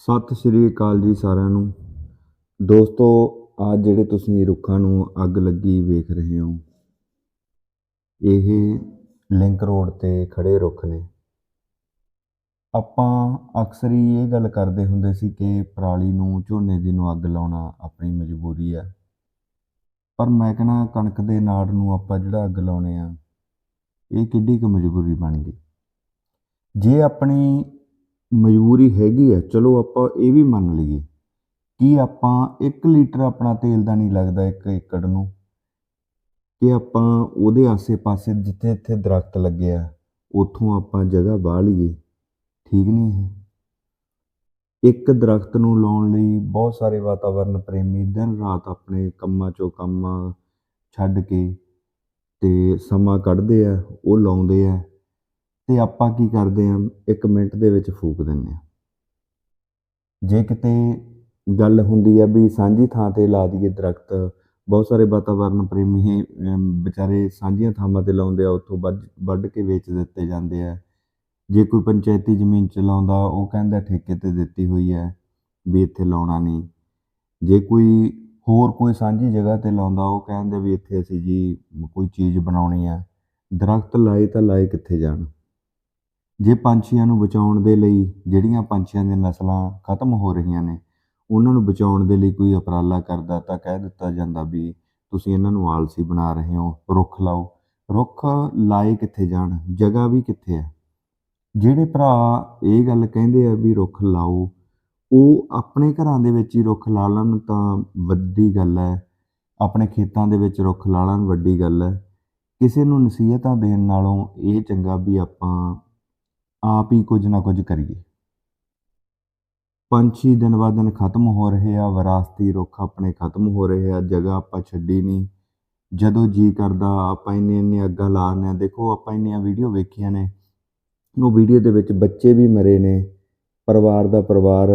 ਸਤਿ ਸ਼੍ਰੀ ਅਕਾਲ ਜੀ ਸਾਰਿਆਂ ਨੂੰ। ਦੋਸਤੋ ਆ ਜਿਹੜੇ ਤੁਸੀਂ ਰੁੱਖਾਂ ਨੂੰ ਅੱਗ ਲੱਗੀ ਵੇਖ ਰਹੇ ਹੋ, ਇਹ ਲਿੰਕ ਰੋਡ ਤੇ ਖੜੇ ਰੁੱਖ ਨੇ। ਆਪਾਂ ਅਕਸਰ ਹੀ ਇਹ ਗੱਲ ਕਰਦੇ ਹੁੰਦੇ ਸੀ ਕਿ ਪਰਾਲੀ ਨੂੰ ਝੋਨੇ ਦੀ ਨੂੰ ਅੱਗ ਲਾਉਣਾ ਆਪਣੀ ਮਜਬੂਰੀ ਹੈ ਪਰ ਮੈਂ ਕਹਿੰਦਾ, ਕਣਕ ਦੇ ਨਾੜ ਨੂੰ ਆਪਾਂ ਜਿਹੜਾ ਅੱਗ ਲਾਉਣੇ ਆ, ਇਹ ਕਿੱਡੀ ਕੁ ਮਜਬੂਰੀ ਬਣ ਗਈ। ਜੇ ਆਪਣੀ ਮਜਬੂਰੀ ਹੈਗੀ ਹੈ। ਚਲੋ ਆਪਾਂ ਇਹ ਵੀ ਮੰਨ ਲਈਏ ਕਿ ਆਪਾਂ 1 ਲੀਟਰ ਆਪਣਾ ਤੇਲ ਦਾ ਨਹੀਂ ਲੱਗਦਾ ਇੱਕ ਏਕੜ ਨੂੰ। ਕਿ ਆਪਾਂ ਉਹਦੇ ਆਸੇ-ਪਾਸੇ ਜਿੱਥੇ ਇੱਥੇ ਦਰਖਤ ਲੱਗੇ ਆ, ਉੱਥੋਂ ਆਪਾਂ ਜਗ੍ਹਾ ਬਾਹ ਲਈਏ। ਠੀਕ ਨਹੀਂ ਇਹ? ਇੱਕ ਦਰਖਤ ਨੂੰ ਲਾਉਣ ਲਈ ਬਹੁਤ ਸਾਰੇ ਵਾਤਾਵਰਨ ਪ੍ਰੇਮੀ ਦਿਨ ਰਾਤ ਆਪਣੇ ਕੰਮਾਂ ਚੋਂ ਕੰਮ ਛੱਡ ਕੇ ਤੇ ਸਮਾਂ ਕੱਢਦੇ ਆ, ਉਹ ਲਾਉਂਦੇ ਆ। ਤੇ ਆਪਾਂ ਕੀ ਕਰਦੇ ਆ ਇੱਕ ਮਿੰਟ ਦੇ ਵਿੱਚ ਫੂਕ ਦਿੰਦੇ ਆ ਜੇ ਕਿਤੇ ਗੱਲ ਹੁੰਦੀ ਆ ਵੀ ਸਾਂਝੀ ਥਾਂ ਤੇ ਲਾ ਦਈਏ ਦਰਖਤ ਬਹੁਤ ਸਾਰੇ ਵਾਤਾਵਰਨ ਪ੍ਰੇਮੀ ਅਮ, ਵਿਚਾਰੇ ਸਾਂਝੀਆਂ ਥਾਵਾਂ ਤੇ ਲਾਉਂਦੇ ਆ ਉੱਥੋਂ ਵੱਢ ਵੱਢ ਕੇ ਵੇਚ ਦਿੱਤੇ ਜਾਂਦੇ ਆ। ਜੇ ਕੋਈ ਪੰਚਾਇਤੀ ਜ਼ਮੀਨ ਚ ਲਾਉਂਦਾ ਉਹ ਕਹਿੰਦਾ ਠੇਕੇ ਤੇ ਦਿੱਤੀ ਹੋਈ ਹੈ ਵੀ ਇੱਥੇ ਲਾਉਣਾ ਨਹੀਂ। ਜੇ ਕੋਈ ਹੋਰ ਕੋਈ ਸਾਂਝੀ ਜਗ੍ਹਾ ਤੇ ਲਾਉਂਦਾ ਉਹ ਕਹਿੰਦੇ ਵੀ ਇੱਥੇ ਅਸੀਂ ਜੀ ਕੋਈ ਚੀਜ਼ ਬਣਾਉਣੀ ਆ। ਦਰਖਤ ਲਾਏ ਤਾਂ ਲਾਏ ਕਿੱਥੇ ਜਾਣ? ਜੇ ਪੰਛੀਆਂ ਨੂੰ ਬਚਾਉਣ ਦੇ ਲਈ ਜਿਹੜੀਆਂ ਪੰਛੀਆਂ ਦੀਆਂ ਨਸਲਾਂ ਖਤਮ ਹੋ ਰਹੀਆਂ ਨੇ, ਉਹਨਾਂ ਨੂੰ ਬਚਾਉਣ ਦੇ ਲਈ ਕੋਈ ਉਪਰਾਲਾ ਕਰਦਾ ਤਾਂ ਕਹਿ ਦਿੱਤਾ ਜਾਂਦਾ ਵੀ ਤੁਸੀਂ ਇਹਨਾਂ ਨੂੰ ਆਲਸੀ ਬਣਾ ਰਹੇ ਹੋ, ਰੁੱਖ ਲਾਓ। ਰੁੱਖ ਲਾਏ ਕਿੱਥੇ ਜਾਣ? ਜਗ੍ਹਾ ਵੀ ਕਿੱਥੇ ਹੈ? ਜਿਹੜੇ ਭਰਾ ਇਹ ਗੱਲ ਕਹਿੰਦੇ ਆ ਵੀ ਰੁੱਖ ਲਾਓ, ਉਹ ਆਪਣੇ ਘਰਾਂ ਦੇ ਵਿੱਚ ਹੀ ਰੁੱਖ ਲਾ ਲੈਣ ਤਾਂ ਵੱਡੀ ਗੱਲ ਹੈ। ਆਪਣੇ ਖੇਤਾਂ ਦੇ ਵਿੱਚ ਰੁੱਖ ਲਾ ਲੈਣ ਵੱਡੀ ਗੱਲ ਹੈ। ਕਿਸੇ ਨੂੰ ਨਸੀਹਤਾਂ ਦੇਣ ਨਾਲੋਂ ਇਹ ਚੰਗਾ ਵੀ ਆਪਾਂ ਆਪ ਹੀ ਕੁਝ ਨਾ ਕੁਝ ਕਰੀਏ। ਪੰਛੀ ਦਿਨ ਬਾ ਦਿਨ ਖਤਮ ਹੋ ਰਹੇ ਆ, ਵਿਰਾਸਤੀ ਰੁੱਖ ਆਪਣੇ ਖਤਮ ਹੋ ਰਹੇ ਆ, ਜਗ੍ਹਾ ਆਪਾਂ ਛੱਡੀ ਨਹੀਂ। ਜਦੋਂ ਜੀ ਕਰਦਾ, ਆਪਾਂ ਇੰਨੇ ਇੰਨੇ ਅੱਗਾਂ ਲਾਉਂਦੇ ਆ ਦੇਖੋ, ਆਪਾਂ ਇੰਨੀਆਂ ਵੀਡੀਓ ਵੇਖੀਆਂ ਨੇ। ਉਹ ਵੀਡੀਓ ਦੇ ਵਿੱਚ ਬੱਚੇ ਵੀ ਮਰੇ ਨੇ। ਪਰਿਵਾਰ ਦਾ ਪਰਿਵਾਰ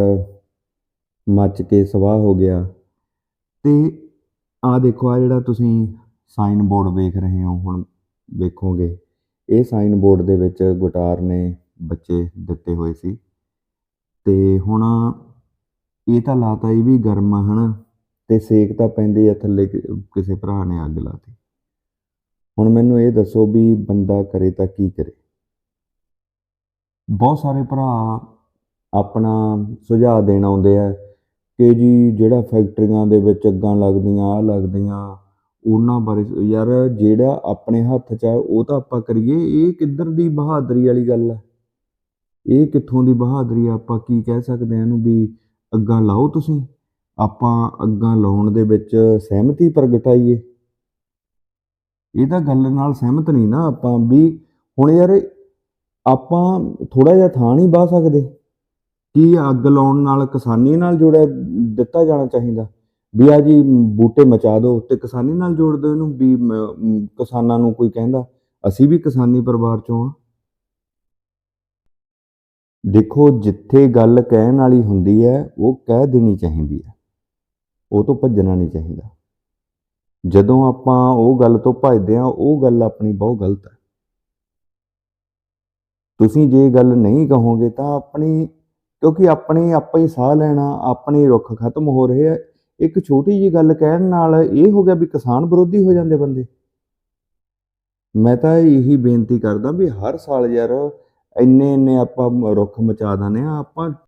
ਮੱਚ ਕੇ ਸਵਾਹ ਹੋ ਗਿਆ। ਤੇ ਆ ਦੇਖੋ ਆ ਜਿਹੜਾ ਤੁਸੀਂ ਸਾਈਨ ਬੋਰਡ ਵੇਖ ਰਹੇ ਹੋ, ਹੁਣ ਵੇਖੋਗੇ। ਇਹ ਸਾਈਨ ਬੋਰਡ ਦੇ ਵਿੱਚ ਗੁਟਾਰ ਨੇ ਬੱਚੇ ਦਿੱਤੇ ਹੋਏ ਸੀ। ਤੇ ਹੁਣ ਇਹ ਤਾਂ ਲਾਤਾ ਇਹ ਵੀ ਗਰਮ ਆ, ਹਨਾ। ਤੇ ਸੇਕ ਤਾਂ ਪੈਂਦੀ ਆ ਥੱਲੇ ਕਿਸੇ ਭਰਾ ਨੇ ਅੱਗ ਲਾਤੀ। ਹੁਣ ਮੈਨੂੰ ਇਹ ਦੱਸੋ ਵੀ ਬੰਦਾ ਕਰੇ ਤਾਂ ਕੀ ਕਰੇ। ਬਹੁਤ ਸਾਰੇ ਭਰਾ ਆਪਣਾ ਸੁਝਾਅ ਦੇਣ ਆਉਂਦੇ ਆ ਕਿ ਜੀ ਜਿਹੜਾ ਫੈਕਟਰੀਆਂ ਦੇ ਵਿੱਚ ਅੱਗਾਂ ਲੱਗਦੀਆਂ ਆ ਲੱਗਦੀਆਂ, ਉਹਨਾਂ ਬਾਰੇ ਯਾਰ ਜਿਹੜਾ ਆਪਣੇ ਹੱਥ 'ਚ ਆ, ਉਹ ਤਾਂ ਆਪਾਂ ਕਰੀਏ। ਇਹ ਕਿੱਧਰ ਦੀ ਬਹਾਦਰੀ ਵਾਲੀ ਗੱਲ ਹੈ ਇਹ ਕਿੱਥੋਂ ਦੀ ਬਹਾਦਰੀ ਆ? ਆਪਾਂ ਕੀ ਕਹਿ ਸਕਦੇ ਆ ਇਹਨੂੰ ਵੀ ਅੱਗਾਂ ਲਾਓ ਤੁਸੀਂ? ਆਪਾਂ ਅੱਗਾਂ ਲਾਉਣ ਦੇ ਵਿੱਚ ਸਹਿਮਤੀ ਪ੍ਰਗਟਾਈਏ। ਇਹ ਤਾਂ ਗੱਲ ਨਾਲ ਸਹਿਮਤ ਨਹੀਂ ਨਾ ਆਪਾਂ ਵੀ ਹੁਣ ਯਾਰ ਆਪਾਂ ਥੋੜਾ ਜਿਹਾ ਥਾਂ ਨਹੀਂ ਬਾਹ ਸਕਦੇ। ਕੀ ਅੱਗ ਲਾਉਣ ਨਾਲ ਕਿਸਾਨੀ ਨਾਲ ਜੋੜਿਆ ਦਿੱਤਾ ਜਾਣਾ ਚਾਹੀਦਾ? ਵੀ ਆ ਜੀ ਬੂਟੇ ਮਚਾ ਦਿਓ ਤੇ ਕਿਸਾਨੀ ਨਾਲ ਜੋੜ ਦਿਓ ਇਹਨੂੰ ਵੀ ਕਿਸਾਨਾਂ ਨੂੰ ਕੋਈ ਕਹਿੰਦਾ, ਅਸੀਂ ਵੀ ਕਿਸਾਨੀ ਪਰਿਵਾਰ ਚੋਂ ਆ। ਦੇਖੋ, ਜਿੱਥੇ ਗੱਲ ਕਹਿਣ ਵਾਲੀ ਹੁੰਦੀ ਹੈ, ਉਹ ਕਹਿ ਦੇਣੀ ਚਾਹੀਦੀ ਹੈ। ਉਹ ਤੋਂ ਭੱਜਣਾ ਨਹੀਂ ਚਾਹੀਦਾ। ਜਦੋਂ ਆਪਾਂ ਉਹ ਗੱਲ ਤੋਂ ਭੱਜਦੇ ਆ ਉਹ ਗੱਲ ਆਪਣੀ ਬਹੁਤ ਗਲਤ ਹੈ। ਤੁਸੀਂ ਜੇ ਗੱਲ ਨਹੀਂ ਕਹੋਗੇ ਤਾਂ ਆਪਣੀ, ਕਿਉਂਕਿ ਆਪਣੇ ਆਪਾਂ ਹੀ ਸਾਹ ਲੈਣਾ, ਆਪਣੇ ਰੁੱਖ ਖਤਮ ਹੋ ਰਹੇ ਆ। ਇੱਕ ਛੋਟੀ ਜੀ ਗੱਲ ਕਹਿਣ ਨਾਲ ਇਹ ਹੋ ਗਿਆ ਵੀ ਕਿਸਾਨ ਵਿਰੋਧੀ ਹੋ ਜਾਂਦੇ ਬੰਦੇ। ਮੈਂ ਤਾਂ ਇਹੀ ਬੇਨਤੀ ਕਰਦਾ ਵੀ ਹਰ ਸਾਲ ਯਾਰ ਇੰਨੇ ਇੰਨੇ ਆਪਾਂ ਰੁੱਖ ਮਚਾ ਦਿੰਦੇ ਆ ਆਪਾਂ